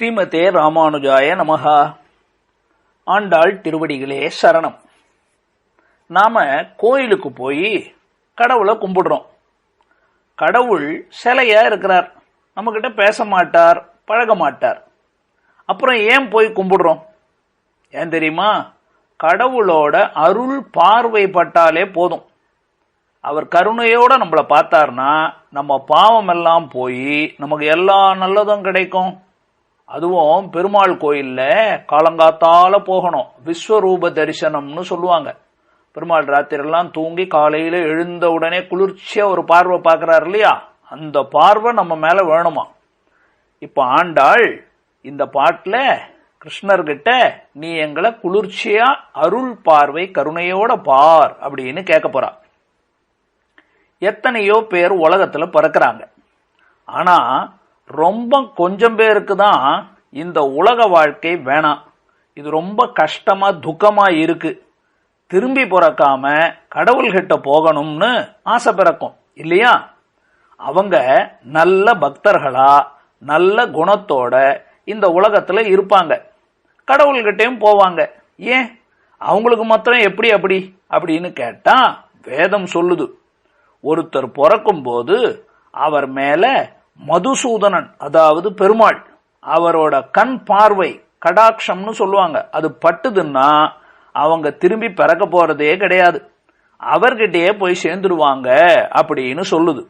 ஸ்ரீமதே ராமானுஜாய நமகா ஆண்டாள் திருவடிகளே சரணம். நாம கோயிலுக்கு போய் கடவுளை கும்பிடுறோம். கடவுள் சிலையா இருக்கிறார். நம்மக்கிட்ட பேச மாட்டார் பழக மாட்டார். அப்புறம் ஏன் போய் கும்பிடுறோம்? ஏன் தெரியுமா? கடவுளோட அருள் பார்வைப்பட்டாலே போதும். அவர் கருணையோட நம்மளை பார்த்தார்னா நம்ம பாவம் எல்லாம் போய் நமக்கு எல்லா நல்லதும் கிடைக்கும். அதுவும் பெருமாள் கோயில்ல காலங்காத்தால போகணும். விஸ்வரூப தரிசனம்னு சொல்லுவாங்க. பெருமாள் ராத்திரெல்லாம் தூங்கி காலையில எழுந்த உடனே குளிர்ச்சியா ஒரு பார்வை பார்க்குறாரு இல்லையா? அந்த பார்வை நம்ம மேல வேணுமா? இப்ப ஆண்டாள் இந்த பாட்டுல கிருஷ்ணர்கிட்ட நீ எங்களை குளிர்ச்சியா அருள் பார்வை கருணையோட பார் அப்படின்னு கேட்க போறா. எத்தனையோ பேர் உலகத்துல பிறக்கிறாங்க. ஆனா ரொம்ப கொஞ்சம் பேருக்கு தான் இந்த உலக வாழ்க்கை வேணாம். இது ரொம்ப கஷ்டமா துக்கமா இருக்கு. திரும்பி பிறக்காம கடவுள்கிட்ட போகணும்னு ஆசை பிறக்கும். இல்லையா? அவங்க நல்ல பக்தர்களா நல்ல குணத்தோட இந்த உலகத்துல இருப்பாங்க. கடவுள்கிட்டயும் போவாங்க. ஏன்? அவங்களுக்கு மாத்திரம் எப்படி அப்படி? அப்படின்னு கேட்டா வேதம் சொல்லுது. ஒருத்தர் பிறக்கும் போது அவர் மேல மதுசூதனன் அதாவது பெருமாள் அவரோட கண் பார்வை கடாட்சம்னு சொல்லுவாங்க. அது பட்டுதுன்னா அவங்க திரும்பி பிறக்க போறதே கிடையாது. அவர்கிட்டயே போய் சேர்ந்துடுவாங்க அப்படின்னு சொல்லுது.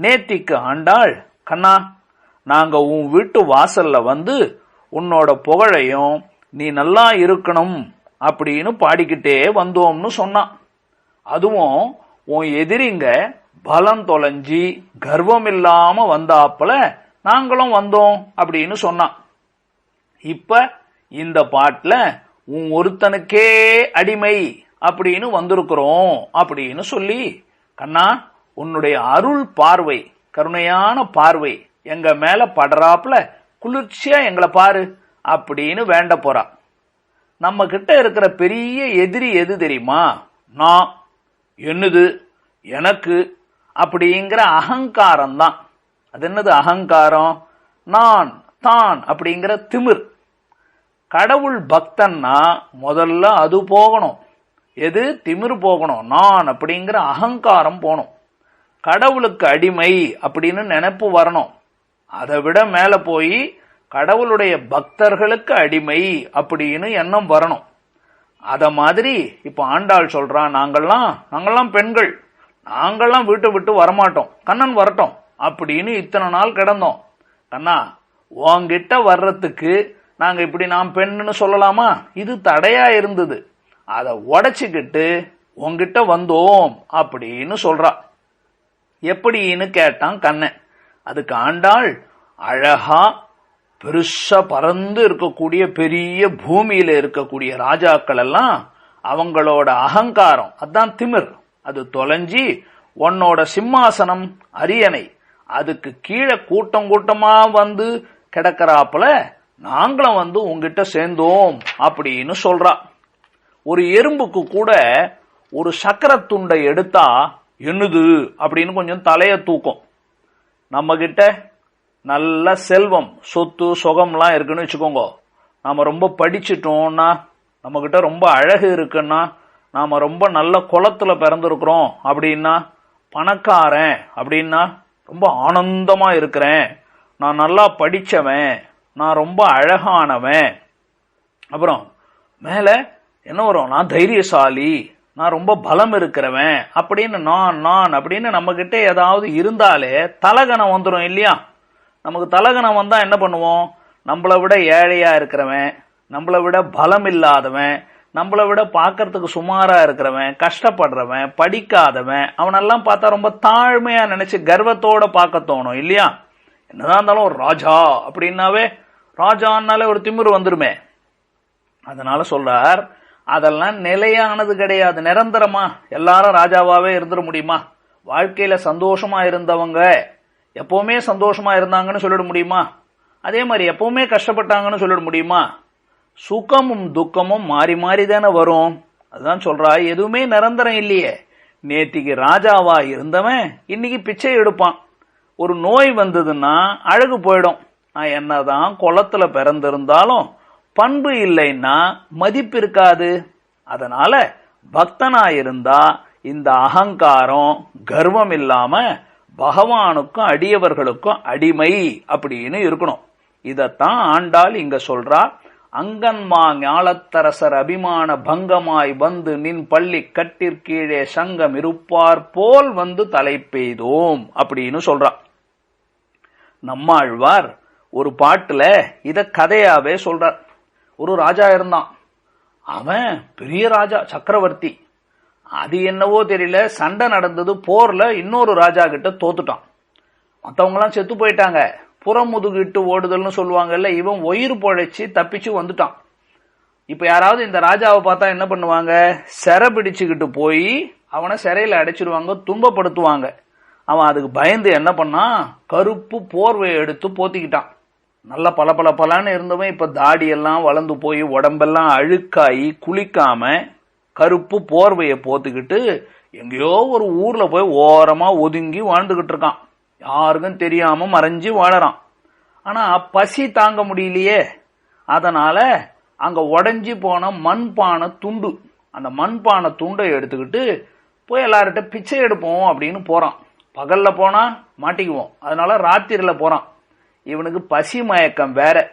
நேத்திக்கு ஆண்டாள் கண்ணா நாங்க உன் வீட்டு வாசல்ல வந்து உன்னோட புகழையும் நீ நல்லா இருக்கணும் அப்படின்னு பாடிக்கிட்டே வந்தோம்னு சொன்னான். அதுவும் உன் எதிரிங்க பலம் தொலைஞ்சி கர்வம் இல்லாம வந்தாப்புல நாங்களும் வந்தோம் அப்படின்னு சொன்னான். இப்ப இந்த பாட்டுல உன் ஒருத்தனுக்கே அடிமை அப்படின்னு வந்திருக்கிறோம் அப்படின்னு சொல்லி கண்ணா உன்னுடைய அருள் பார்வை கருணையான பார்வை எங்க மேல படுறாப்புல குளிர்ச்சியா எங்களை பாரு அப்படின்னு வேண்ட போறா. நம்ம கிட்ட இருக்கிற பெரிய எதிரி எது தெரியுமா? நான். என்னது? எனக்கு அப்படிங்கிற அகங்காரம் தான் அது என்னது அகங்காரம்? நான் தான் அப்படிங்கிற திமிர். கடவுள் பக்தன்னா முதல்ல அது போகணும். எது? திமிர் போகணும். நான் அப்படிங்கிற அகங்காரம் போகணும். கடவுளுக்கு அடிமை அப்படின்னு நினைப்பு வரணும். அதை விட மேல போய் கடவுளுடைய பக்தர்களுக்கு அடிமை அப்படின்னு எண்ணம் வரணும். அத மாதிரி இப்ப ஆண்டாள் சொல்றான் நாங்கள்லாம் நாங்கள்லாம் பெண்கள். நாங்கள்லாம் வீட்டை விட்டு வரமாட்டோம். கண்ணன் வரட்டும். அப்படின்னு இத்தனை நாள் கிடந்தோம். கண்ணா உன்கிட்ட வர்றதுக்கு நாங்கள் இப்படி நாம் பெண்ணுன்னு சொல்லலாமா? இது தடையா இருந்தது. அதை உடச்சிக்கிட்டு உங்ககிட்ட வந்தோம் அப்படின்னு சொல்றா. எப்படின்னு கேட்டான் கண்ணன். அதுக்கு ஆண்டாள் அழகா பெருசா பறந்து இருக்கக்கூடிய பெரிய பூமியில இருக்கக்கூடிய ராஜாக்கள் எல்லாம் அவங்களோட அகங்காரம். அதான் திமிர். அது தொலைஞ்சி உன்னோட சிம்மாசனம் அரியணை. அதுக்கு கீழே கூட்டம் கூட்டமா வந்து கிடக்கிறாப்புல நாங்களும் வந்து உங்ககிட்ட சேர்ந்தோம் அப்படின்னு சொல்றா. ஒரு எறும்புக்கு கூட ஒரு சக்கரத்துண்டை எடுத்தா என்னது அப்படின்னு கொஞ்சம் தலைய தூக்கும். நம்ம கிட்ட நல்ல செல்வம் சொத்து சுகம்லாம் இருக்குன்னு வச்சுக்கோங்க. நாம ரொம்ப படிச்சிட்டோம்னா நம்ம கிட்ட ரொம்ப அழகு இருக்குன்னா நாம ரொம்ப நல்ல குளத்துல பிறந்திருக்கிறோம் அப்படின்னா பணக்காரன் அப்படின்னா ரொம்ப ஆனந்தமா இருக்கிறேன். நான் நல்லா படிச்சவன். நான் ரொம்ப அழகானவன். அப்புறம் மேல என்ன வரும்? நான் தைரியசாலி. நான் ரொம்ப பலம் இருக்கிறவன். அப்படின்னு நான் நான் அப்படின்னு நம்ம கிட்ட ஏதாவது இருந்தாலே தலகணம் வந்துடும் இல்லையா? நமக்கு தலகணம் வந்தா என்ன பண்ணுவோம்? நம்மளை விட ஏழையா இருக்கிறவன். நம்மளை விட பலம் இல்லாதவன். நம்மளை விட பார்க்கறதுக்கு சுமாரா இருக்கிறவன் கஷ்டப்படுறவன் படிக்காதவன் அவனெல்லாம் பார்த்தா ரொம்ப தாழ்மையா நினைச்சு கர்வத்தோட பார்க்க தோணும் இல்லையா? என்னதான் இருந்தாலும் ஒரு ராஜா அப்படின்னாவே ராஜான்னாலே ஒரு திமிரு வந்துருமே. அதனால சொல்றார் அதெல்லாம் நிலையானது கிடையாது. நிரந்தரமா எல்லாரும் ராஜாவாவே இருந்துட முடியுமா? வாழ்க்கையில சந்தோஷமா இருந்தவங்க எப்பவுமே சந்தோஷமா இருந்தாங்கன்னு சொல்லிட முடியுமா? அதே மாதிரி எப்பவுமே கஷ்டப்பட்டாங்கன்னு சொல்லிட முடியுமா? சுகமும் துக்கமும் மாறி மாறி தானே வரும். அதுதான் சொல்றா எதுவுமே நிரந்தரம் இல்லையே. நேத்திக்கு ராஜாவா இருந்தவன் இன்னைக்கு பிச்சை எடுப்பான். ஒரு நோய் வந்ததுன்னா அழகு போயிடும். நான் என்னதான் குளத்துல பிறந்திருந்தாலும் பண்பு இல்லைன்னா மதிப்பு இருக்காது. அதனால பக்தனா இருந்தா இந்த அகங்காரம் கர்வம் இல்லாம பகவானுக்கும் அடியவர்களுக்கும் அடிமை அப்படின்னு இருக்கணும். இதத்தான் ஆண்டாள் இங்க சொல்றா. அங்கன்மா ஞாலத்தரசர் அபிமான பங்கமாய் வந்து நின் பள்ளி கட்டிற்கீழே சங்கம் இருப்பார் போல் வந்து தலை பெய்தோம் அப்படின்னு சொல்றான் நம்மாழ்வார் ஒரு பாட்டுல இத கதையாவே சொல்றார். ஒரு ராஜா இருந்தான். அவன் பெரிய ராஜா சக்கரவர்த்தி. அது என்னவோ தெரியல சண்டை நடந்தது போர்ல இன்னொரு ராஜா கிட்ட தோத்துட்டான். மற்றவங்களாம் செத்து போயிட்டாங்க. புறமுதுகிட்டு ஓடுதல்னு சொல்லுவாங்கல்ல இவன் உயிர் பொழைச்சி தப்பிச்சு வந்துட்டான். இப்போ யாராவது இந்த ராஜாவை பார்த்தா என்ன பண்ணுவாங்க? சிறை பிடிச்சுக்கிட்டு போய் அவனை சிறையில் அடைச்சிருவாங்க துன்பப்படுத்துவாங்க. அவன் அதுக்கு பயந்து என்ன பண்ணான் கருப்பு போர்வையை எடுத்து போத்திக்கிட்டான். நல்ல பல பல பலன்னு இருந்தவன் இப்போ தாடியெல்லாம் வளர்ந்து போய் உடம்பெல்லாம் அழுக்காயி குளிக்காம கருப்பு போர்வையை போத்துக்கிட்டு எங்கேயோ ஒரு ஊரில் போய் ஓரமாக ஒதுங்கி வாழ்ந்துக்கிட்டு இருக்கான். யாருக்கும் தெரியாம மறைஞ்சு வாழறான். ஆனா பசி தாங்க முடியலையே. அதனால அங்க உடஞ்சி போன மண்பானை துண்டு அந்த மண்பானை துண்டை எடுத்துக்கிட்டு போய் எல்லார்கிட்ட பிச்சை எடுப்போம் அப்படின்னு போறான். பகல்ல போனா மாட்டிக்குவோம். அதனால ராத்திரில போறான். இவனுக்கு பசி மயக்கம் வேற.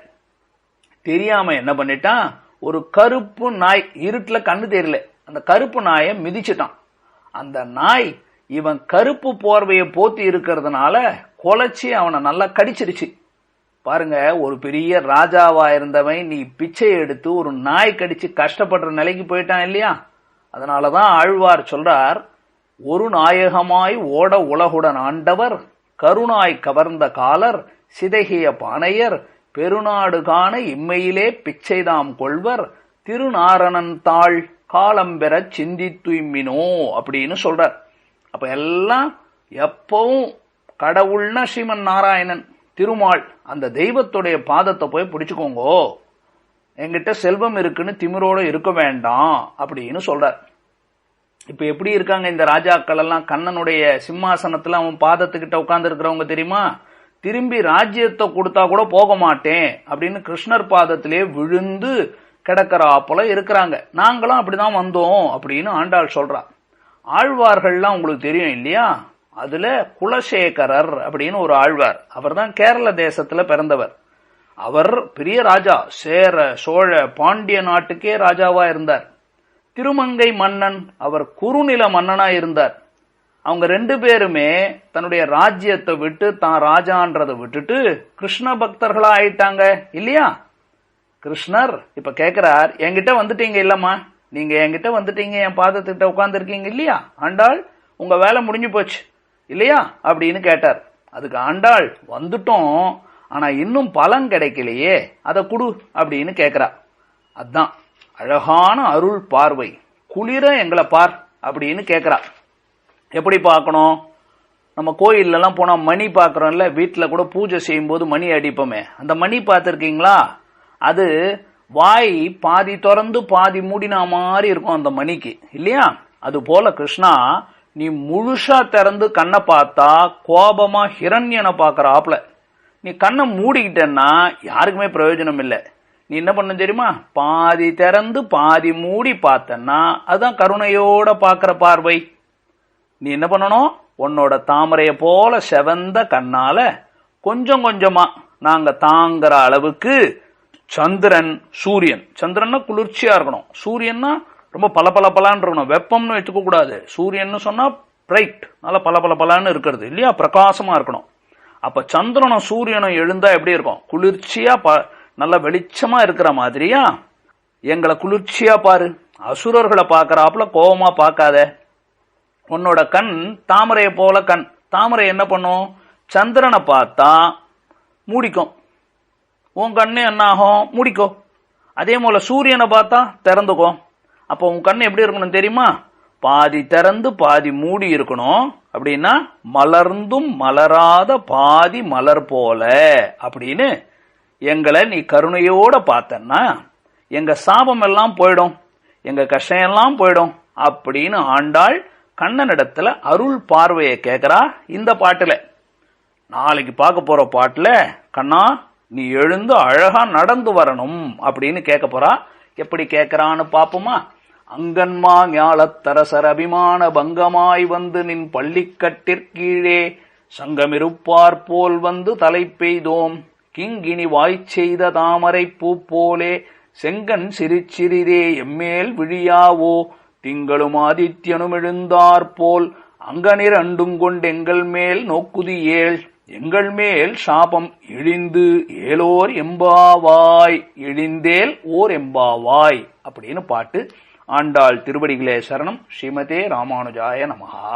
தெரியாம என்ன பண்ணிட்டான்? ஒரு கருப்பு நாய் இருட்டுல கண்ணு தெரியல. அந்த கருப்பு நாயை மிதிச்சிட்டான். அந்த நாய் இவன் கருப்பு போர்வையை போத்தி இருக்கிறதுனால கொலைச்சி அவனை நல்லா கடிச்சிருச்சு. பாருங்க ஒரு பெரிய ராஜாவா இருந்தவன் நீ பிச்சை எடுத்து ஒரு நாய் கடிச்சு கஷ்டப்படுற நிலைக்கு போயிட்டான் இல்லையா? அதனாலதான் ஆழ்வார் சொல்றார் ஒரு நாயகமாய் ஓட உலகுடன் ஆண்டவர் கருணாய் கவர்ந்த காலர் சிதகிய பானையர் பெருநாடு காண இம்மையிலே பிச்சைதாம் கொள்வர் திருநாரணன் தாள் காலம்பெற சிந்தித்துய்மினோ அப்படின்னு சொல்றார். அப்ப எல்லாம் எப்பவும் கடவுள்னா ஸ்ரீமன் நாராயணன் திருமால். அந்த தெய்வத்துடைய பாதத்தை போய் பிடிச்சுக்கோங்கோ. என்கிட்ட செல்வம் இருக்குன்னு திமிரோட இருக்க வேண்டாம் அப்படின்னு சொல்றார். இப்ப எப்படி இருக்காங்க இந்த ராஜாக்கள் எல்லாம்? கண்ணனுடைய சிம்மாசனத்துல அவன் பாதத்துக்கிட்ட உட்கார்ந்து இருக்கிறவங்க தெரியுமா? திரும்பி ராஜ்யத்தை கொடுத்தா கூட போக மாட்டேன் அப்படின்னு கிருஷ்ணர் பாதத்திலே விழுந்து கிடக்கிறாப்புல இருக்கிறாங்க. நாங்களும் அப்படிதான் வந்தோம் அப்படின்னு ஆண்டாள் சொல்றான் ஆழ்வார்கள்லாம் உங்களுக்கு தெரியும் இல்லையா? அதுல குலசேகரர் அப்படின்னு ஒரு ஆழ்வார். அவர் தான் கேரள தேசத்துல பிறந்தவர். அவர் பெரிய ராஜா சேர சோழ பாண்டிய நாட்டுக்கே ராஜாவா இருந்தார். திருமங்கை மன்னன் அவர் குறுநில மன்னனா இருந்தார். அவங்க ரெண்டு பேருமே தன்னுடைய ராஜ்யத்தை விட்டு தான் ராஜான்றதை விட்டுட்டு கிருஷ்ண பக்தர்களா ஆயிட்டாங்க இல்லையா? கிருஷ்ணர் இப்ப கேக்குறார் என்கிட்ட வந்துட்டீங்க இல்லம்மா. நீங்க என்கிட்ட வந்துட்டீங்க என் பாதத்துக்கிட்ட உட்காந்துருக்கீங்க இல்லையா? ஆண்டாள் உங்க வேலை முடிஞ்சு போச்சு. இல்லையா? அப்படின்னு கேட்டார். அதுக்கு ஆண்டாள் வந்துட்டோம் ஆனா இன்னும் பலன் கிடைக்கலையே. அதை குடு அப்படின்னு கேக்குறா. அதான் அழகான அருள் பார்வை. குளிர எங்களை பார் அப்படின்னு கேட்குறா எப்படி பார்க்கணும்? நம்ம கோயில்லலாம் போனால் மணி பார்க்குறோம்ல வீட்டில் கூட பூஜை செய்யும்போது மணி அடிப்போமே. அந்த மணி பார்த்துருக்கீங்களா? அது வாய் பாதி திறந்து பாதி மூடினா மாதிரி இருக்கும் அந்த மணிக்கு. இல்லையா? அது போல கிருஷ்ணா நீ முழுசா திறந்து கண்ணை பார்த்தா கோபமா ஹிரண்யனை பார்க்குறாப்புல. ஆப்ல நீ கண்ணை மூடிக்கிட்டேன்னா யாருக்குமே பிரயோஜனம் இல்லை. நீ என்ன பண்ண தெரியுமா? பாதி திறந்து பாதி மூடி பார்த்தன்னா அதுதான் கருணையோட பார்க்குற பார்வை. நீ என்ன பண்ணணும்? உன்னோட தாமரைய போல செவந்த கண்ணால கொஞ்சம் கொஞ்சமா நாங்க தாங்குற அளவுக்கு சந்திரன் சூரியன். சந்திரன்னா குளிர்ச்சியா இருக்கணும். சூரியன்னா ரொம்ப பல பல பலான்னு இருக்கணும் வெப்பம்னு வச்சுக்க கூடாது. சூரியன் சொன்னா பிரைட் நல்லா பல பல பலான்னு இருக்கிறது. இல்லையா? பிரகாசமா இருக்கணும். அப்ப சந்திரனும் சூரியனும் எழுந்தா எப்படி இருக்கும்? குளிர்ச்சியா ப நல்ல வெளிச்சமா இருக்கிற மாதிரியா? எங்களை குளிர்ச்சியா பாரு. அசுரர்களை பார்க்கறாப்புல கோபமா பார்க்காத உன்னோட கண் தாமரையை போல கண். தாமரை என்ன பண்ணும்? சந்திரனை பார்த்தா மூடிக்கும். உன் கண்ணு என்ன ஆகும்? மூடிக்கோ. அதே போல சூரியனை பார்த்தா திறந்துக்கும் அப்போ உன் கண் எப்படி இருக்கணும் தெரியுமா? பாதி திறந்து பாதி மூடி இருக்கணும். அப்படின்னா மலர்ந்தும் மலராத பாதி மலர் போல. அப்படின்னு எங்களை நீ கருணையோட பார்த்தன்னா எங்க சாபம் எல்லாம் போயிடும். எங்க கஷ்டம் எல்லாம் போயிடும். அப்படின்னு ஆண்டாள் கண்ணனிடத்துல அருள் பார்வையை கேட்கிறா இந்த பாட்டுல. நாளைக்கு பார்க்க போற பாட்டுல கண்ணா நீ எழுந்து அழகா நடந்து வரணும் அப்படின்னு கேட்க போறா. எப்படி கேட்கறான்னு பாப்போமா? அங்கன்மா ஞாலத்தரசர் அபிமான பங்கமாய் வந்து நின் பள்ளிக்கட்டிற்கீழே சங்கமிருப்பார் போல் வந்து தலை பெய்தோம். கிங்கினி வாய்ச்செய்த தாமரை பூ போலே செங்கன் சிரிச்சிறிதே எம்மேல் விழியாவோ? திங்களும் ஆதித்யனும் எழுந்தார் போல் அங்கனிரண்டும் கொண்டெங்கள் மேல் நோக்குதியேள் எங்கள் மேல் சாபம் இழிந்து ஏலோர் எம்பாவாய் இழிந்தேல் ஓர் எம்பாவாய் அப்படின்னு பாட்டு ஆண்டாள் திருவடிகளே சரணம் ஸ்ரீமதே ராமானுஜாய நமஹா.